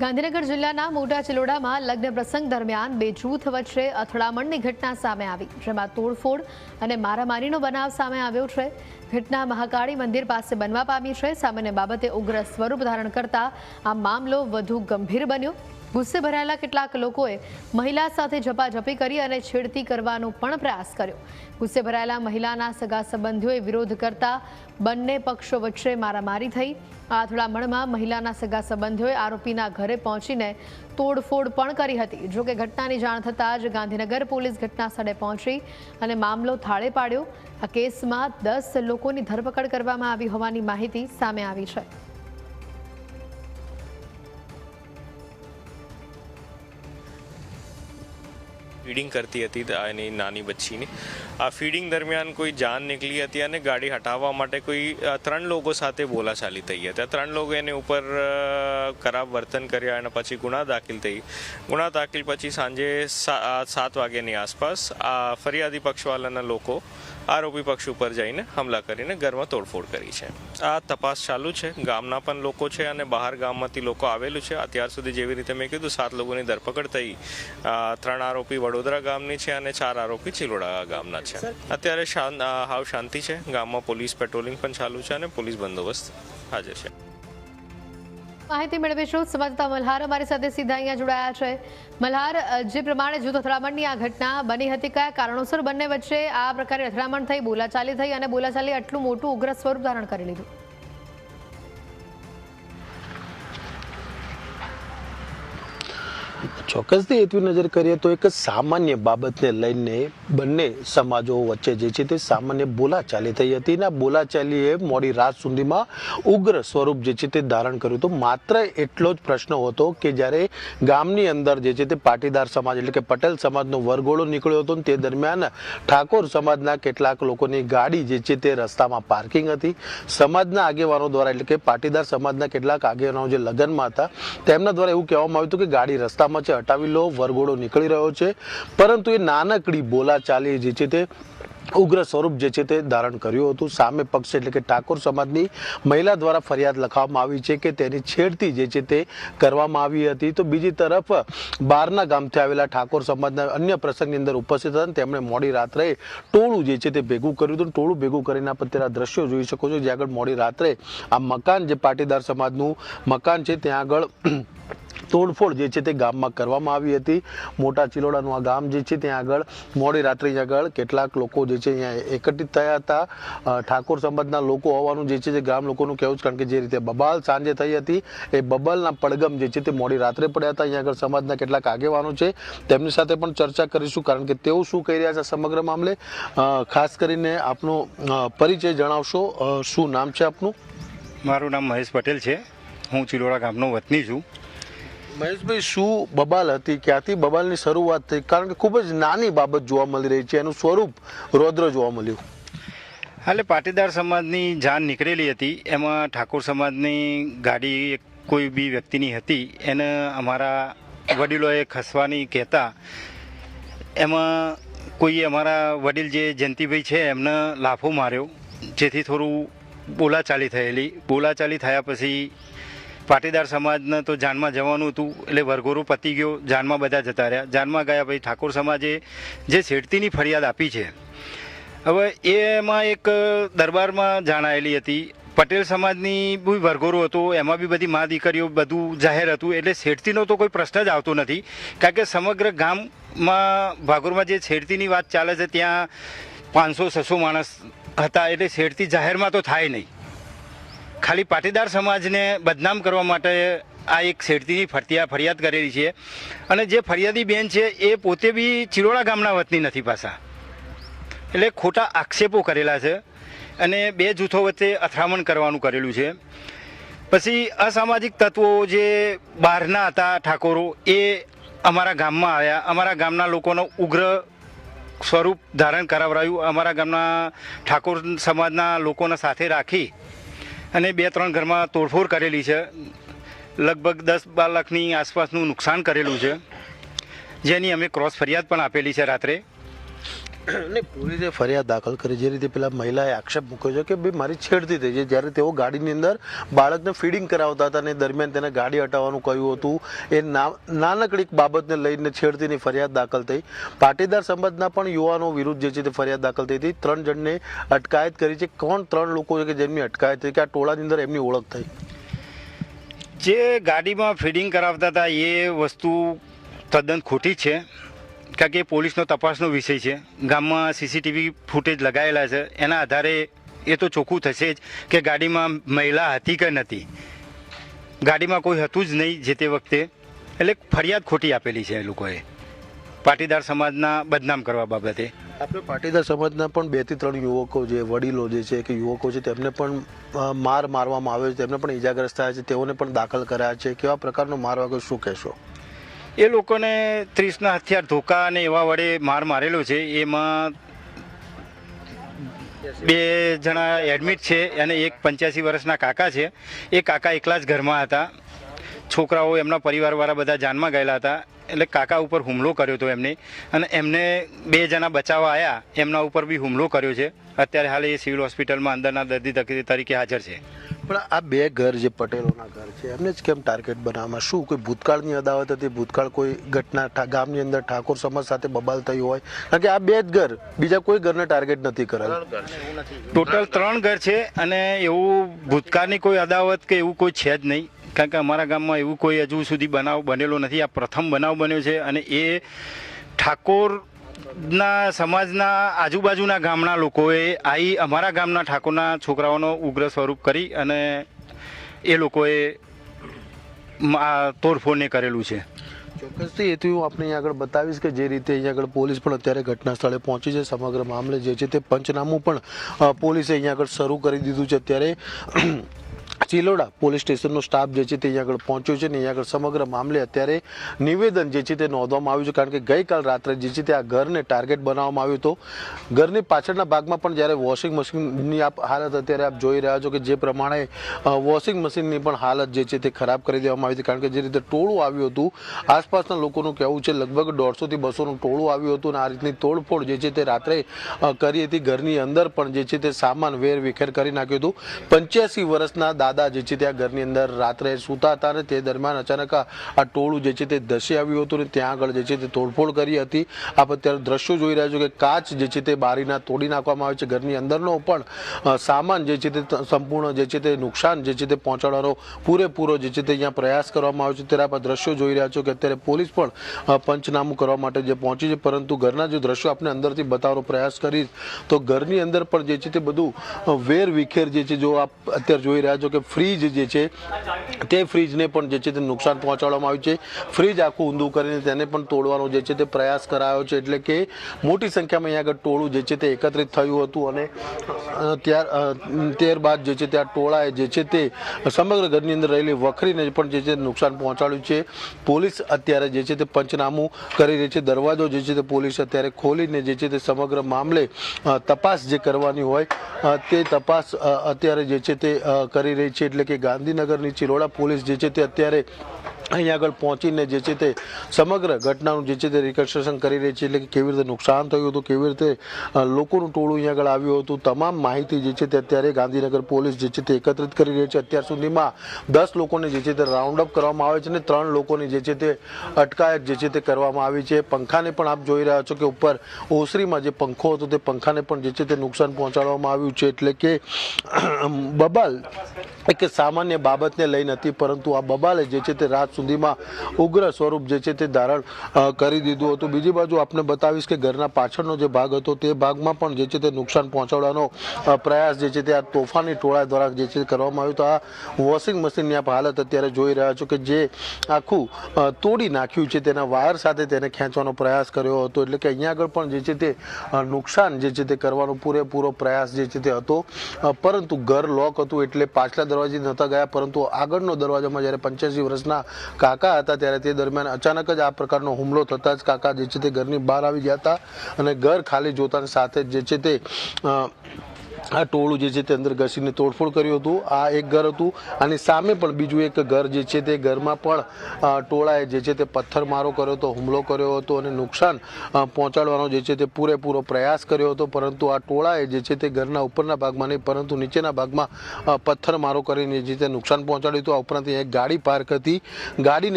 ગાંધીનગર જિલ્લાના મોટા ચિલોડામાં લગ્ન પ્રસંગ દરમિયાન બે જૂથ વચ્ચે અથડામણની ઘટના સામે આવી, જેમાં તોડફોડ અને મારામારીનો બનાવ સામે આવ્યો છે. ઘટના મહાકાળી મંદિર પાસે બનવા પામી છે. સામાન્ય બાબતે ઉગ્ર સ્વરૂપ ધારણ કરતા આ મામલો વધુ ગંભીર બન્યો. ગુસ્સે ભરાયેલા કેટલાક લોકોએ મહિલા સાથે ઝપાઝપી કરી અને છેડતી કરવાનો પણ પ્રયાસ કર્યો. ગુસ્સે ભરાયેલા મહિલાના સગા સંબંધીઓએ વિરોધ કરતા બંને પક્ષો વચ્ચે મારામારી થઈ. આ અથડામણમાં મહિલાના સગા સંબંધીઓએ આરોપીના ઘરે પહોંચીને તોડફોડ પણ કરી હતી. જોકે ઘટનાની જાણ થતાં જ ગાંધીનગર પોલીસ ઘટના સ્થળે પહોંચી અને મામલો થાળે પાડ્યો. આ કેસમાં દસ લોકોની ધરપકડ કરવામાં આવી હોવાની માહિતી સામે આવી છે. ફીડિંગ કરતી હતી એની નાની બચ્ચીની. આ ફીડિંગ દરમિયાન કોઈ જાન નીકળી હતી અને ગાડી હટાવવા માટે કોઈ ત્રણ લોકો સાથે બોલાચાલી થઈ હતી. ત્રણ લોકો એની ઉપર ખરાબ વર્તન કર્યા અને પછી ગુના દાખલ થઈ. ગુના દાખલ પછી સાંજે સાત વાગ્યાની આસપાસ આ ફરિયાદી પક્ષવાળાના લોકો આરોપી પક્ષ ઉપર જઈને હમલા કરીને ઘરમાં તોડફોડ કરી છે. આ તપાસ ચાલુ છે. ગામના પણ લોકો છે અને બહાર ગામમાંથી લોકો આવેલું છે. અત્યાર સુધી જેવી રીતે મેં કીધું, સાત લોકોની ધરપકડ થઈ. ત્રણ આરોપી વડોદરા ગામની છે અને ચાર આરોપી ચિલોડા ગામના છે. અત્યારે હાવ શાંતિ છે. ગામમાં પોલીસ પેટ્રોલિંગ પણ ચાલુ છે અને પોલીસ બંદોબસ્ત હાજર છે. માહિતી મેળવીશું સમજતા મલ્હાર. અમારી સાથે સીધા અહીંયા જોડાયા છે. મલ્હાર જે પ્રમાણે જૂથ અથડામણની આ ઘટના બની હતી કયા કારણોસર બંને વચ્ચે આ પ્રકારે અથડામણ થઈ બોલાચાલી થઈ અને બોલાચાલી આટલું મોટું ઉગ્ર સ્વરૂપ ધારણ કરી લીધું? ચોક્કસથી એટલી નજર કરીએ તો એક સામાન્ય બાબતને લઈને બંને સમાજો વચ્ચે જે છે તે સામાન્ય બોલાચાલી થઈ હતી અને આ બોલાચાલીએ મોડી રાત સુધીમાં ઉગ્ર સ્વરૂપ જે છે તે ધારણ કર્યું હતું. માત્ર એટલો જ પ્રશ્ન હતો કે જ્યારે ગામની અંદર જે છે તે પાટીદાર સમાજ એટલે કે પટેલ સમાજનો વરઘોડો નીકળ્યો હતો તે દરમિયાન ઠાકોર સમાજના કેટલાક લોકોની ગાડી જે છે તે રસ્તામાં પાર્કિંગ હતી. સમાજના આગેવાનો દ્વારા એટલે કે પાટીદાર સમાજના કેટલાક આગેવાનો જે લગ્નમાં હતા તેમના દ્વારા એવું કહેવામાં આવ્યું હતું કે ગાડી રસ્તામાં છે હટાવી લો વરઘોડો નીકળી રહ્યો છે. પરંતુ એ નાનકડી બોલાચાલી જે છે તે ઉગ્ર સ્વરૂપ જે છે તે ધારણ કર્યું હતું. સામે પક્ષ એટલે કે ઠાકોર સમાજની મહિલા દ્વારા ફરિયાદ લખવામાં આવી છે કે તેની છેડતી જે છે તે કરવામાં આવી હતી. તો બીજી તરફ બહારના ગામથી આવેલા ઠાકોર સમાજના અન્ય પ્રસંગની અંદર ઉપસ્થિત હતા તેમણે મોડી રાત્રે ટોળું જે છે તે ભેગું કર્યું હતું. ટોળું ભેગું કરીને આપ તેના દ્રશ્યો જોઈ શકો છો. જ્યાં આગળ મોડી રાત્રે આ મકાન જે પાટીદાર સમાજનું મકાન છે, ત્યાં આગળ તોડફોડ જે છે તે ગામમાં કરવામાં આવી હતી. મોટા ચિલોડાનું આ ગામ જે છે ત્યાં આગળ મોડી રાત્રે આગળ કેટલાક લોકો જે છે અહીંયા એકત્રિત થયા હતા. ઠાકોર સમાજના લોકો હોવાનું જે છે તે ગામ લોકોનું કહેવું છે કારણ કે જે રીતે બબાલ સાંજે થઈ હતી, એ બબાલના પડગમ જે છે તે મોડી રાત્રે પડ્યા હતા. અહીંયા આગળ સમાજના કેટલાક આગેવાનો છે, તેમની સાથે પણ ચર્ચા કરીશું કારણ કે તેઓ શું કહી રહ્યા છે સમગ્ર મામલે. ખાસ કરીને આપનો પરિચય જણાવશો. શું નામ છે આપનું? મારું નામ મહેશ પટેલ છે. હું ચિલોડા ગામનો વતની છું. મહેશભાઈ, શું બબાલ હતી? ક્યાંથી બબાલની શરૂઆત થઈ? કારણ કે ખૂબ જ નાની બાબત જોવા મળી રહી છે. એનું સ્વરૂપ રૌદ્ર જોવા મળ્યું. હાલે, પાટીદાર સમાજની જાન નીકળેલી હતી. એમાં ઠાકોર સમાજની ગાડી કોઈ બી વ્યક્તિની હતી. એને અમારા વડીલોએ ખસવાની કહેતા. એમાં કોઈ અમારા વડીલ જે જયંતિભાઈ છે, એમને લાફો માર્યો. જેથી થોડું બોલાચાલી થયેલી. બોલાચાલી થયા પછી પાટીદાર સમાજને તો જાનમાં જવાનું હતું, એટલે વરઘોરો પતી ગયો, જાનમાં બધા જતા રહ્યા. જાનમાં ગયા પછી ઠાકોર સમાજે જે છેડતીની ફરિયાદ આપી છે, હવે એમાં એક દરબારમાં જાણાયેલી હતી, પટેલ સમાજની બી વરઘોરો હતો, એમાં બી બધી મા દીકરીઓ બધું જાહેર હતું, એટલે શેઠતીનો તો કોઈ પ્રશ્ન જ આવતો નથી, કારણ કે સમગ્ર ગામમાં ભાગોરમાં જે છેડતીની વાત ચાલે છે, ત્યાં પાંચસો, છસો માણસ હતા, એટલે શેઠતી જાહેરમાં તો થાય નહીં. ખાલી પાટીદાર સમાજને બદનામ કરવા માટે આ એક છેડતીની ફરતિયા ફરિયાદ કરેલી છે. અને જે ફરિયાદી બેન છે, એ પોતે બી ચિરોડા ગામના વતની નથી પાછા. એટલે ખોટા આક્ષેપો કરેલા છે અને બે જૂથો વચ્ચે અથડામણ કરવાનું કરેલું છે. પછી અસામાજિક તત્વો જે બહારના હતા ઠાકોરો, એ અમારા ગામમાં આવ્યા. અમારા ગામના લોકોનો ઉગ્ર સ્વરૂપ ધારણ કરાવરાયું અમારા ગામના ઠાકોર સમાજના લોકોને સાથે રાખી અને બે ત્રણ ઘરમાં તોડફોડ કરેલી છે. લગભગ દસ બાર લાખની આસપાસનું નુકસાન કરેલું છે. જેની અમે ક્રોસ ફરિયાદ પણ આપેલી છે રાત્રે. ને પોલીસે ફરિયાદ દાખલ કરી, જે રીતે પેલા મહિલાએ આક્ષેપ મૂક્યો છે કે ભાઈ મારી છેડતી થઈ છે જ્યારે તેઓ ગાડીની અંદર બાળકને ફીડિંગ કરાવતા હતા અને દરમિયાન તેને ગાડી હટાવવાનું કહ્યું હતું. એ નાનકડી બાબતને લઈને છેડતીની ફરિયાદ દાખલ થઈ. પાટીદાર સમાજના પણ યુવાનો વિરુદ્ધ જે છે તે ફરિયાદ દાખલ થઈ હતી. ત્રણ જણને અટકાયત કરી છે. કોણ ત્રણ લોકો છે કે જેમની અટકાયત થઈ? કે આ ટોળાની અંદર એમની ઓળખ થઈ? જે ગાડીમાં ફીડિંગ કરાવતા હતા, એ વસ્તુ તદ્દન ખોટી છે. કારણ કે પોલીસનો તપાસનો વિષય છે. ગામમાં સીસીટીવી ફૂટેજ લગાવેલા છે. એના આધારે એ તો ચોખ્ખું થશે જ કે ગાડીમાં મહિલા હતી કે નથી. ગાડીમાં કોઈ હતું જ નહીં જે તે વખતે. એટલે ફરિયાદ ખોટી આપેલી છે એ લોકોએ. પાટીદાર સમાજના બદનામ કરવા બાબતે. આપણે પાટીદાર સમાજના પણ બેથી ત્રણ યુવકો જે, વડીલો જે છે, કે યુવકો છે, તેમને પણ માર મારવામાં આવ્યો છે. તેમને પણ ઈજાગ્રસ્ત થયા છે. તેઓને પણ દાખલ કર્યા છે. કેવા પ્રકારનો માર વાગ્યો શું કહેશો? એ લોકોને ત્રીસના હથિયાર ધોકા અને એવા વડે માર મારેલો છે. એમાં બે જણા એડમિટ છે અને એક પંચ્યાસી વર્ષના કાકા છે. એ કાકા એકલા જ ઘરમાં હતા. છોકરાઓ એમના પરિવારવાળા બધા જાનમાં ગયેલા હતા. એટલે કાકા ઉપર હુમલો કર્યો હતો એમને. અને એમને બે જણા બચાવવા આવ્યા એમના ઉપર બી હુમલો કર્યો છે. અત્યારે હાલ એ સિવિલ હોસ્પિટલમાં અંદરના દર્દી તરીકે હાજર છે. પણ આ બે ઘર જે પટેલોના ઘર છે એમને જ કેમ ટાર્ગેટ બનાવવામાં? શું કોઈ ભૂતકાળની અદાવત હતી? ભૂતકાળ કોઈ ઘટના ગામની અંદર ઠાકોર સમાજ સાથે બબાલ થઈ હોય? કારણ કે આ બે જ ઘર બીજા કોઈ ઘરને ટાર્ગેટ નથી કરેલ ટોટલ ત્રણ ઘર છે અને એવું ભૂતકાળની કોઈ અદાવત કે એવું કોઈ છે જ નહીં. કારણ કે અમારા ગામમાં એવું કોઈ હજુ સુધી બનાવ બનેલો નથી. આ પ્રથમ બનાવ બન્યો છે અને એ ઠાકોરના સમાજના આજુબાજુના ગામના લોકોએ આવી અમારા ગામના ઠાકોરના છોકરાઓનો ઉગ્ર સ્વરૂપ કરી અને એ લોકોએ તોડફોડને કરેલું છે. ચોક્કસથી એથી હું આપણે આગળ બતાવીશ કે જે રીતે અહીંયા આગળ પોલીસ પણ અત્યારે ઘટના સ્થળે પહોંચી છે, સમગ્ર મામલે જે છે તે પંચનામું પણ પોલીસે અહીંયા આગળ શરૂ કરી દીધું છે. અત્યારે ચિલોડા પોલીસ સ્ટેશનનો સ્ટાફ જે છે તે અહીંયા આગળ પહોંચ્યો છે ને અહીંયા આગળ સમગ્ર મામલે અત્યારે નિવેદન જે છે તે નોંધવામાં આવ્યું છે કારણ કે ગઈકાલ રાત્રે જે છે તે આ ઘરને ટાર્ગેટ બનાવવામાં આવ્યું હતું. ઘરની પાછળના ભાગમાં પણ જ્યારે વોશિંગ મશીનની આપ હાલત અત્યારે આપ જોઈ રહ્યા છો કે જે પ્રમાણે વોશિંગ મશીનની પણ હાલત જે છે તે ખરાબ કરી દેવામાં આવી હતી કારણ કે જે રીતે ટોળું આવ્યું હતું, આસપાસના લોકોનું કહેવું છે લગભગ દોઢસોથી બસોનું ટોળું આવ્યું હતું અને આ રીતની તોડફોડ જે છે તે રાત્રે કરી હતી. ઘરની અંદર પણ જે છે તે સામાન વેર વિખેર કરી નાખ્યું હતું. પંચ્યાસી વર્ષના દાદા જે છે તે આ ઘરની અંદર રાત્રે સૂતા હતા અને તે દરમિયાન અચાનક આ ટોળું જે છે તે ધસી આવ્યું હતું અને ત્યાં આગળ જે છે તે તોડફોડ કરી હતી આપ અત્યારે દ્રશ્યો જોઈ રહ્યા છો કે કાચ જે છે તે બારીના તોડી નાખવામાં આવે છે ઘરની અંદરનો પણ સામાન જે છે તે સંપૂર્ણ જે છે તે નુકસાન જે છે તે પહોંચાડવાનો પૂરેપૂરો જે છે તે અહીંયા પ્રયાસ કરવામાં આવ્યો છે ત્યારે આપ દ્રશ્યો જોઈ રહ્યા છો કે અત્યારે પોલીસ પણ પંચનામું કરવા માટે જે પહોંચી છે પરંતુ ઘરના જે દ્રશ્યો આપણે અંદરથી બતાવવાનો પ્રયાસ કરીશ તો ઘરની અંદર પણ જે છે તે બધું વેર વિખેર જે છે જો આપ અત્યારે જોઈ રહ્યા છો કે ફ્રીજ જે છે તે ફ્રીજને પણ જે છે તે નુકસાન પહોંચાડવામાં આવ્યું છે ફ્રીજ આખું ઊંધું કરીને તેને પણ તોડવાનો જે છે તે પ્રયાસ કરાયો છે એટલે કે મોટી સંખ્યામાં અહીંયા આગળ ટોળું જે છે તે એકત્રિત થયું હતું અને ત્યાર ત્યારબાદ જે છે તે આ ટોળાએ જે છે તે સમગ્ર ઘરની અંદર રહેલી વખરીને પણ જે છે નુકસાન પહોંચાડ્યું છે પોલીસ અત્યારે જે છે તે પંચનામું કરી રહી છે દરવાજો જે છે તે પોલીસ અત્યારે ખોલીને જે છે તે સમગ્ર મામલે તપાસ જે કરવાની હોય તે તપાસ અત્યારે જે છે તે કરી રહી છે એટલે કે ગાંધીનગરની ચિલોડા પોલીસ જે છે તે અત્યારે અહીં આગળ પહોંચીને જે છે તે સમગ્ર ઘટનાનું જે છે તે રિકન્સ્ટ્રક્શન કરી રહી છે. એટલે કે કેવી રીતે નુકસાન થયું હતું, કેવી રીતે લોકોનું ટોળું અહીં આગળ આવ્યું હતું, તમામ માહિતી જે છે તે અત્યારે ગાંધીનગર પોલીસ જે છે તે એકત્રિત કરી રહી છે. અત્યાર સુધીમાં દસ લોકોને જે છે તે રાઉન્ડ અપ કરવામાં આવે છે અને ત્રણ લોકોની જે છે તે અટકાયત જે છે તે કરવામાં આવી છે. પંખાને પણ આપ જોઈ રહ્યા છો કે ઉપર ઓસરીમાં જે પંખો હતો તે પંખાને પણ જે છે તે નુકસાન પહોંચાડવામાં આવ્યું છે. એટલે કે બબાલ એક સામાન્ય બાબતને લઈ નથી પરંતુ આ બબાલે જે છે તે રાત સુધીમાં ઉગ્ર સ્વરૂપ જે છે તે ધારણ કરી દીધું હતું. બીજી બાજુ આપને બતાવીશ કે ઘરના પાછળનો જે ભાગ હતો તે ભાગમાં પણ જે છે તે નુકસાન પહોંચાડવાનો પ્રયાસ જે છે તે આ તોફાની ટોળા દ્વારા જે છે કરવામાં આવ્યું તો આ વોશિંગ મશીનની આપ હાલત અત્યારે જોઈ રહ્યા છો કે જે આખું તોડી નાખ્યું છે, તેના વાયર સાથે તેને ખેંચવાનો પ્રયાસ કર્યો હતો. એટલે કે અહીંયા આગળ પણ જે છે તે નુકસાન જે છે તે કરવાનો પૂરેપૂરો પ્રયાસ જે છે તે હતો. પરંતુ ઘર લોક હતું એટલે પાછલા દરવાજે નહોતા ગયા પરંતુ આગળનો દરવાજામાં જ્યારે પંચ્યાસી વર્ષના કાકા હતા ત્યારે તે દરમિયાન અચાનક જ આ પ્રકારનો હુમલો થતાં જ કાકા જે છે તે ઘરની બહાર આવી ગયા હતા અને ઘર ખાલી જોતાની સાથે જ જે છે તે અ, આ ટોળું જે છે તે અંદર ઘસીને તોડફોડ કર્યું હતું. આ એક ઘર હતું અને સામે પણ બીજું એક ઘર જે છે તે ઘરમાં પણ ટોળાએ જે છે તે પથ્થરમારો કર્યો હતો, હુમલો કર્યો હતો અને નુકસાન પહોંચાડવાનો જે છે તે પૂરેપૂરો પ્રયાસ કર્યો હતો. પરંતુ આ ટોળાએ જે છે તે ઘરના ઉપરના ભાગમાં નહીં, પરંતુ નીચેના ભાગમાં પથ્થરમારો કરીને જે તે નુકસાન પહોંચાડ્યું હતું. આ ઉપરાંત એક ગાડી પાર્ક હતી. ગાડીને